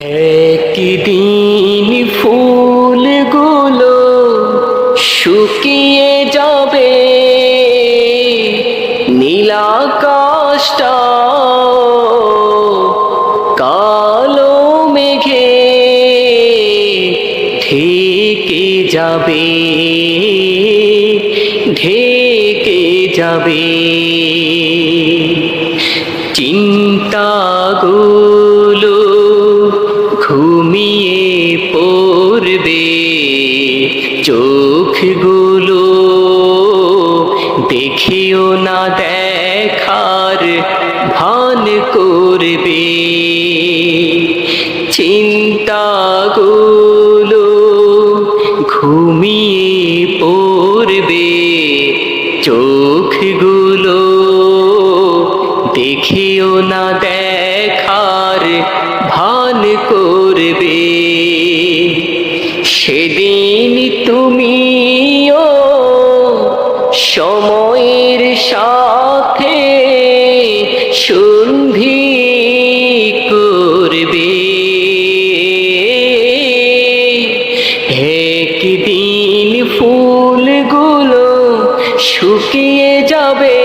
একদিন ফুলগুলো শুকিয়ে যাবে। নীলাকাশটা কালো মেঘে ঢেকে যাবে ঢেকে যাবে। চিন্তাগুলো চোখগুলো দেখেও না দেখার ভান করবে। চিন্তাগুলো ঘুমিয়ে পড়বে। চোখগুলো দেখিও না দেখার ভান করবে। সেদিন তুমিও সময়ের সাথে সন্ধি করবে। একদিন ফুলগুলো শুকিয়ে যাবে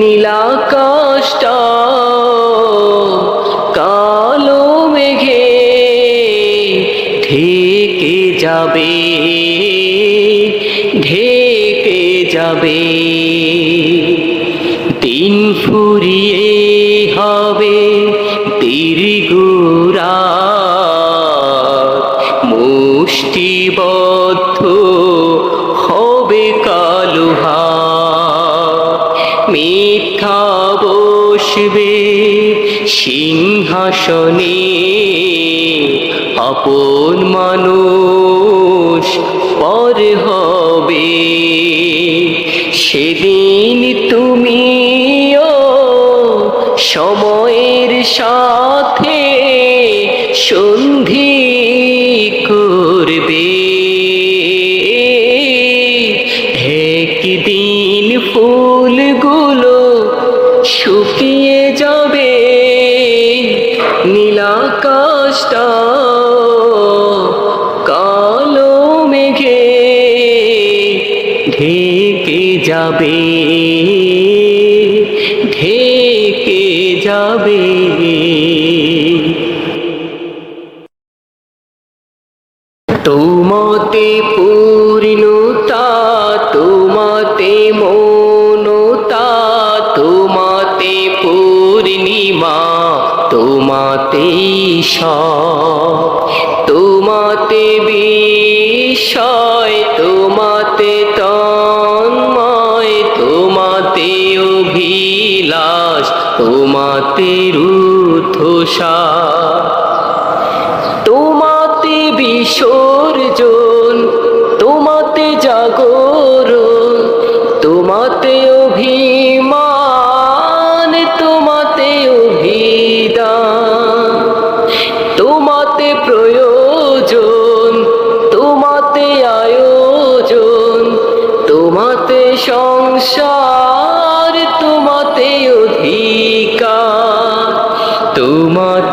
নীলাকাশটা ফুরিয়ে হবে দীর্ঘরা মুষ্টিবদ্ধ হবে কালুহা মিথ্যা বসবে সিংহাসনে। আপন মানুষ পর হবে। সেদিন সাথে সন্ধি করবে। একদিন ফুলগুলো শুকিয়ে যাবে নীলাকাশটা কালো মেঘে ঢেকে যাবে। তোমাতে বিষয় তোমাতে তন্ময় তোমাতে অভিলাষ তোমাতে রুদ্ধসা তোমাতে বিসর্জন তোমাতে জাগরণ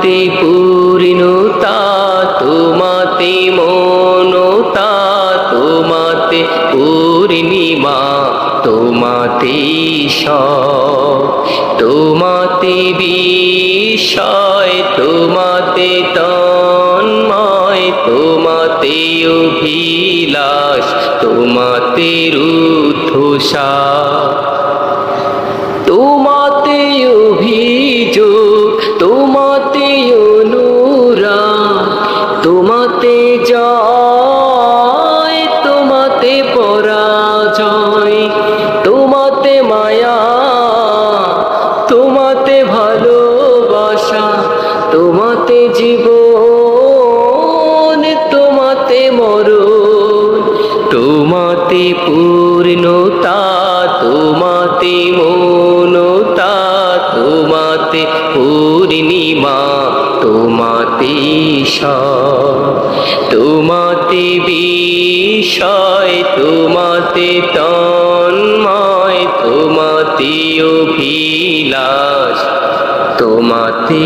তোমাতে পূর্ণতা, তোমাতে মনতা, তোমাতে পূর্ণিমা, তোমাতে তোমাতে বিষয় তোমাতে তন্ময়, তোমাতে অভিলাষ, তোমাতে রুদ্ধসা। তোমাতে তোমাতে বিষয় তোমাতে তন্ময় তোমাতে অভিলাষ তোমাতে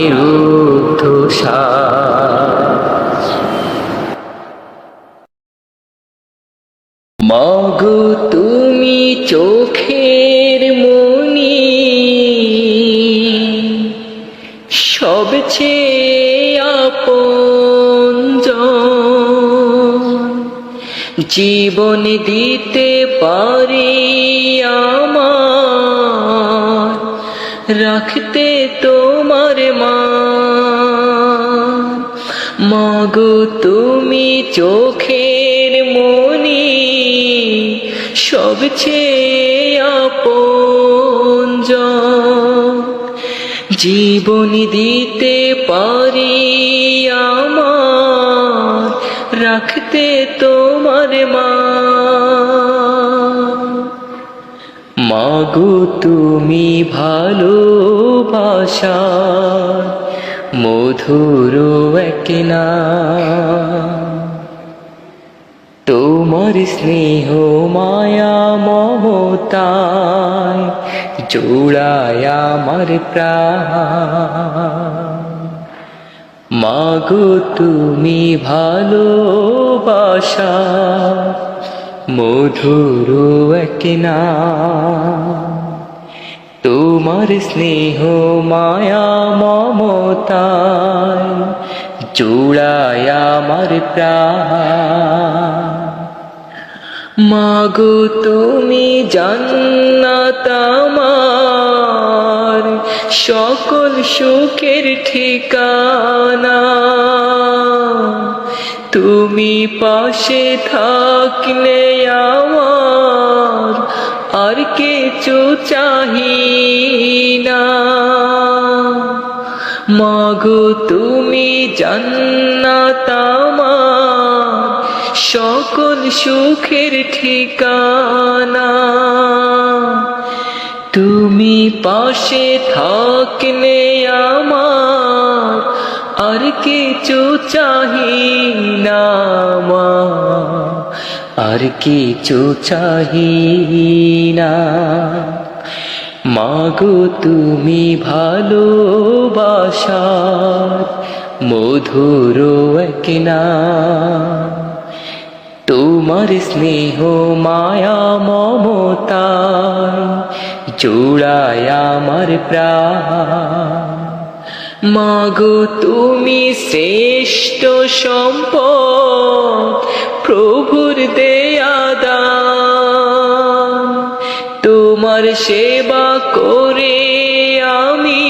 মাগো তুমি চোখের মনি সবচেয়ে আপন জীবন দিতে পারি আমার, রাখতে তোমার মা মাগো তুমি চোখের মনি, সবচেয়ে আপন জীবন দিতে পারি আমার, রাখতে মাগো তুমি ভালোবাসা মধুর এক না তোমার স্নেহ মায়া মমতায় জোড়ায় আমার প্রাণ। মাগো তুমি ভালোবাসা মধুর এক না। তোমার স্নেহ মায়া মমতায় জুড়ায় আমার প্রাণ। মাগো তুমি জান্নাত আমার সকল সুখের ঠিকানা। তুমি পাশে থাকলে আমার আর কিছু চাহি না। মাগো তুমি জান্নাত সকল সুখের ঠিকানা। তুমি পাশে থাকলে আমার আর কিছু চাহি না আর কিছু চাহি না মাগো তুমি ভালোবাসার মধুর এক না তোমার স্নেহ, মায়া মমতায় জোড়ায় আমার প্রাণ। মাগো, তুমি শ্রেষ্ঠ সম্পদ, প্রভুর দেয়া দান। তোমার সেবা করে আমি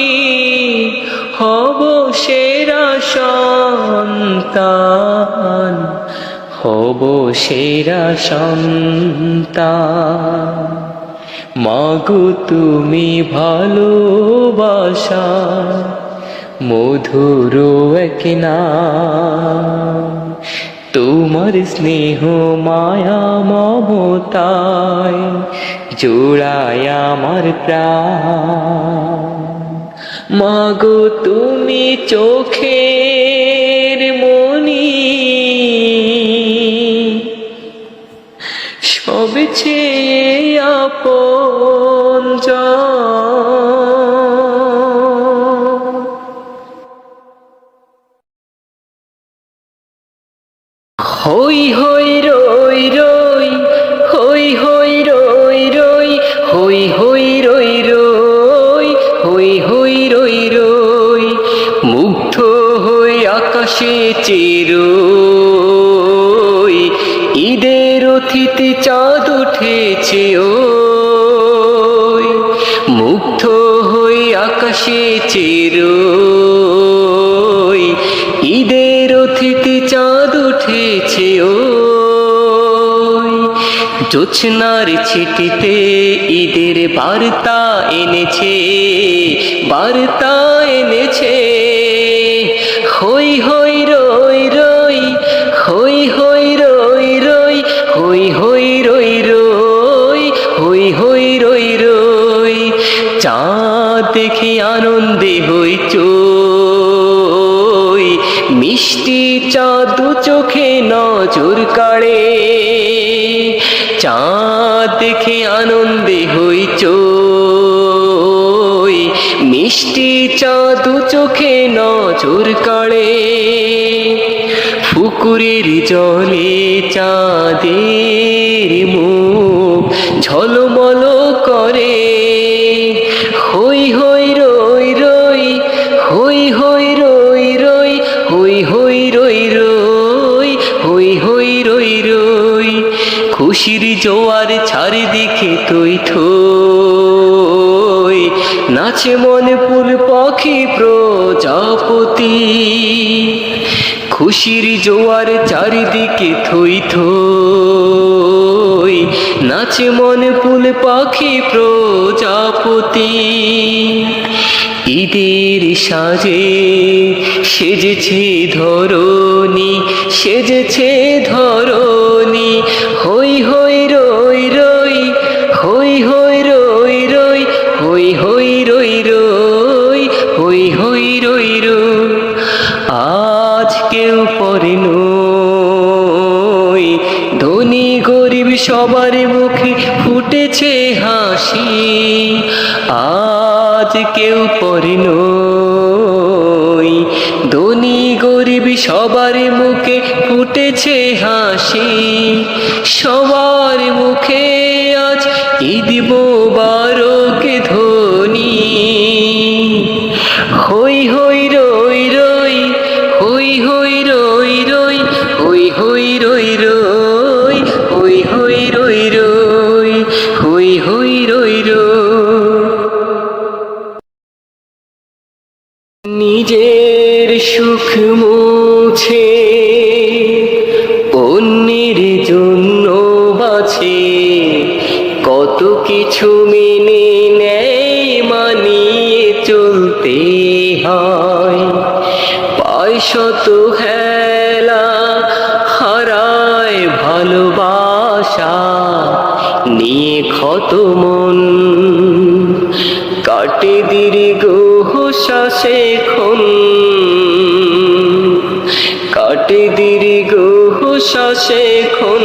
হব সেরা সন্তান। হব সেরা সন্তান। মাগো তুমি ভালোবাসা, মধুর এক তোমার স্নেহ, মায়া, মমতায় জোড়ায় আমার প্রাণ। মাগো তুমি চোখের সবচেয়ে আপন হই হই রই রই, হই হই রই রই, হই হই রই রই, হই হই রই রই, মুগ্ধ হই আকাশে চিরই। ঈদের অতিথি চাঁদ উঠেছে ওই, মুগ্ধ হই আকাশে চিরই ঈদের অতিথি চাঁদ উঠেছে ওই। জোছনার ছিটিতে ঈদের বার্তা এনেছে বার্তা এনেছে, হই হই দেখি আনন্দে হই চই। মিষ্টি চাঁদ চোখে নজর কাড়ে। চাঁদ দেখে আনন্দে হই চই। মিষ্টি চাঁদু চোখে নজর কাড়ে। পুকুরের জলে চাঁদের মুখ ঝলমল করে। জোয়ার চারিদিকে তুই থই নাচে মনে ফুল পাখি প্রজাপতি। খুশির জোয়ার চারিদিকে থই থই। নাচে মনে ফুল পাখি প্রজাপতি। ঈদের সাজে সেজেছে ধরণী সেজেছে ধরণী। হই হই সবার মুখে ফুটেছে হাসি। আজ কেউ পরে ধনী গরিব সবার মুখে ফুটেছে হাসি। সবার মুখে আজ ঈদ মোবারক নিজের সুখ মুছে, অন্যের জন্য বাছে কত কিছু মেনে নেয়, মানিয়ে চলতে হয়। পায় শত হেলা হারায় ভালোবাসা, নিয়ে ক্ষত মন। কাটে দীর্ঘ শ্বাসে খন। কাটে দীর্ঘ শ্বাসে খন।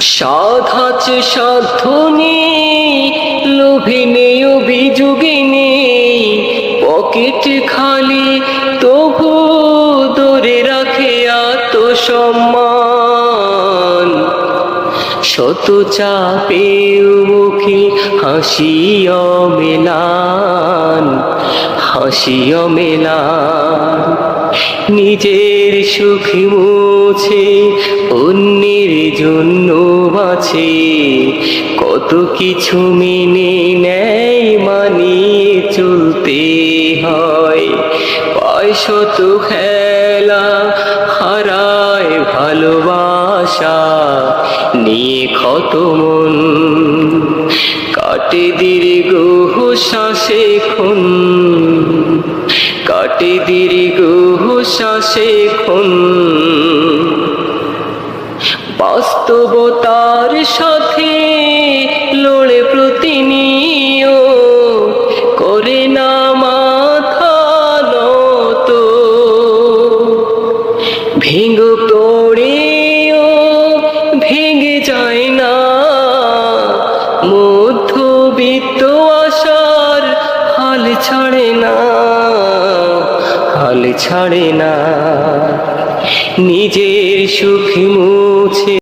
সাধাচ সাধ্য নেই, লোভে নেই, অভিযোগে নেই। পকেট খালি তবু ধরে রাখে আত্মসম্মান। শত চাপে মুখে হাসিও মেলান হাসিও মেলান। নিজের সুখ মুছে অন্যের জন্য বাছে, কত কিছু মেনে নেয় মানিয়ে চলতে হয়। পায় শত খেলা হারায় ভালোবাসা নিয়ে ক্ষত মন কাটে দীর্ঘ শ্বাসে খন। কাটে দীর্ঘ শ্বাসে খন। বাস্তবতার সাথে লড়ে প্রতিনিয় করে না ছাড়ে না। নিজের সুখ মুছে